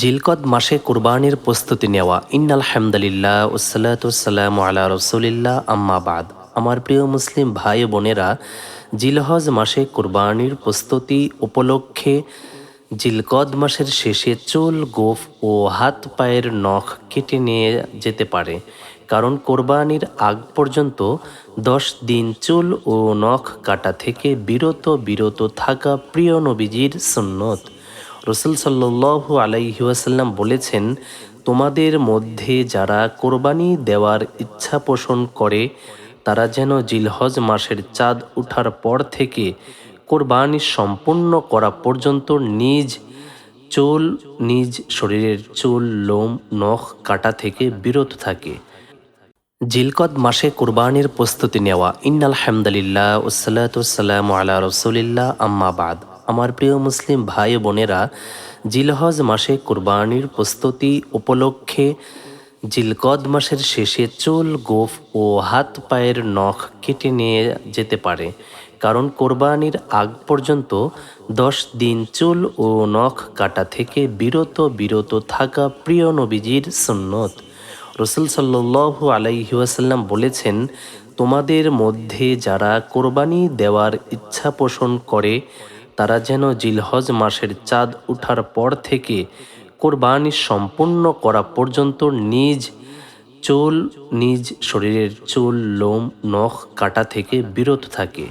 জিলকদ মাসে কুরবানির প্রস্তুতি নেওয়া। ইন্নাল হামদালিল্লাহ ওসালাতাম আলা রসুলিল্লাহ আম্মাবাদ আমার প্রিয় মুসলিম ভাই বোনেরা, জিলহজ মাসে কুরবানির প্রস্তুতি উপলক্ষে জিলকদ মাসের শেষে চুল, গোফ ও হাত পায়ের নখ কেটে নিয়ে যেতে পারে। কারণ কোরবানির আগ পর্যন্ত দশ দিন চুল ও নখ কাটা থেকে বিরত বিরত থাকা প্রিয় নবীজির সুন্নত। রসুল সাল্লু আলাইহাসাল্লাম বলেছেন, তোমাদের মধ্যে যারা কোরবানি দেওয়ার ইচ্ছা পোষণ করে, তারা যেন জিলহজ মাসের চাঁদ উঠার পর থেকে কোরবানি সম্পূর্ণ করা পর্যন্ত নিজ চুল, নিজ শরীরের চুল, লোম, নখ, কাটা থেকে বিরত থাকে। জিলকদ মাসে কোরবানির প্রস্তুতি নেওয়া। ইন্নাল হামদালিল্লাহ ওসালাতাম আলা রসুলিল্লাহ আম্মাবাদ আমার প্রিয় মুসলিম ভাই বোনেরা, জিলহজ মাসে কোরবানির প্রস্তুতি উপলক্ষে জিলকদ মাসের শেষে চুল, গোফ ও হাত পায়ের নখ কেটে নিয়ে যেতে পারে। কারণ কোরবানির আগ পর্যন্ত দশ দিন চুল ও নখ কাটা থেকে বিরত বিরত থাকা প্রিয় নবীজির সুন্নত। রসুল সাল্লু আলাইহাসাল্লাম বলেছেন, তোমাদের মধ্যে যারা কোরবানি দেওয়ার ইচ্ছা পোষণ করে তারা যেন জিলহজ মাসের চাঁদ উঠার পর থেকে কোরবানি সম্পূর্ণ করা পর্যন্ত নিজ চুল, নিজ শরীরের চুল, লোম, নখ, কাটা থেকে বিরত থাকে।